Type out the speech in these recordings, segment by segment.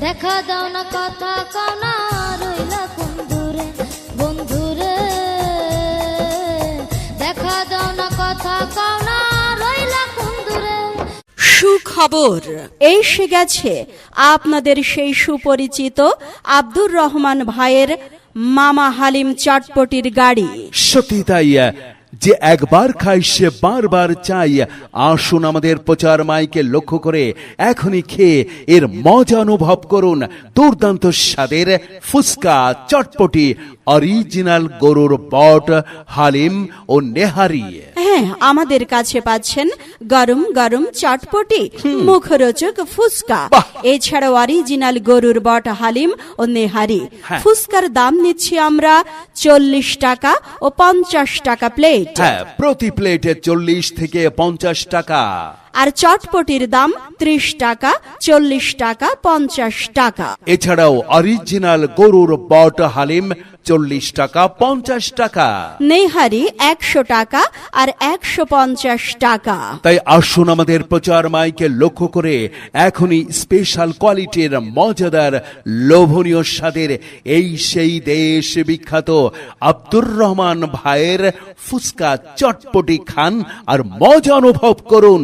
দেখা দাও না কথা কাও না রইলা কোন বন্ধুরে। দেখা দাও না কথা কাও না রইলা কোন সুখবর এসে গেছে আপনাদের সেই সুপরিচিত আব্দুর রহমান ভাইয়ের মামা হালিম চটপটির গাড়ি। সত্যি তাই যে একবার খাই সে বারবার চাই আসুন আমাদের প্রচার মাইকে লক্ষ্য করে এখনই খেয়ে এর মজা অনুভব করুন দুর্দান্ত স্বাদের ফুচকা চটপটি অরিজিনাল গরুর বট, হালিম ও নেহারি। হ্যাঁ আমাদের কাছে পাচ্ছেন গরম গরম চটপটি মুখরোচক ফুচকা। এছাড়াও অরিজিনাল গরুর বট হালিম ও নেহারি। ফুসকার ফুচকার দাম নিচ্ছি আমরা চল্লিশ টাকা ও পঞ্চাশ টাকা প্লেট হ্যাঁ প্রতি প্লেটে চল্লিশ থেকে পঞ্চাশ টাকা। আর চটপটির দাম ত্রিশ টাকা চল্লিশ টাকা পঞ্চাশ টাকা। এছাড়াও অরিজিনাল গরুর বট হালিম চল্লিশ টাকা পঞ্চাশ টাকা। নেহারি একশো টাকা আর একশো পঞ্চাশ টাকা। তাই আসুন আমাদের প্রচার মাইকে লক্ষ্য করে এখনই স্পেশাল কোয়ালিটির মজাদার লোভনীয় স্বাদের এই সেই দেশ বিখ্যাত আব্দুর রহমান ভাইয়ের ফুচকা চটপটি খান আর মজা অনুভব করুন।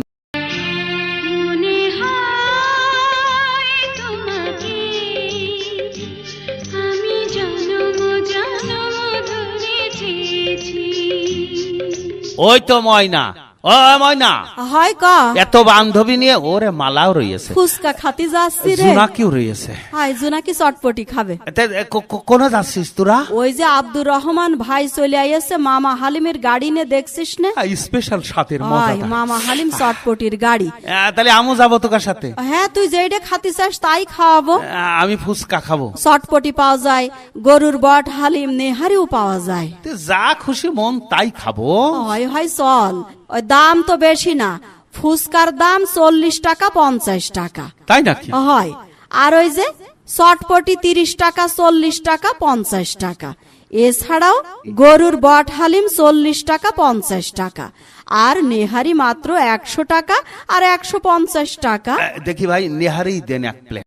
ওই তো ময়না। ও ময়না। হয় ক। এত বান্ধবী নিয়ে ওরে মালাও রয়েছে ফুচকা খাতে যাচ্ছি রে। জুনাকিও রয়েছে হাই জোনাকি চটপটি খাবে। তে, এ, কো- কো- কোনে যাচ্ছিস তোরা? ওই যে আব্দুর রহমান ভাই চলে আইছে মামা হালিমের গাড়ি নিয়ে দেখছিস না? স্পেশাল সাথের মজা মামা হালিম চটপটির গাড়ি। তাহলে আমু যাব তোকার সাথে। হ্যাঁ তুই যেইটা খাতে চাস তাই খাওয়াবো। আমি ফুচকা খাব। চটপটি পাওয়া যায় গরুর বট হালিম নেহারিও পাওয়া যায়। যা খুশি মন তাই খাব। হয় হয় চল। দাম তো বেশি না। ফুচকার দাম চল্লিশ টাকা পঞ্চাশ টাকা। তাই নাকি? হয়। আর ওই যে চটপটি তিরিশ টাকা চল্লিশ টাকা পঞ্চাশ টাকা। এছাড়াও গরুর বট হালিম চল্লিশ টাকা পঞ্চাশ টাকা। আর নেহারি মাত্র একশো টাকা আর একশো পঞ্চাশ টাকা। দেখি ভাই নেহারি দেন এক প্লেট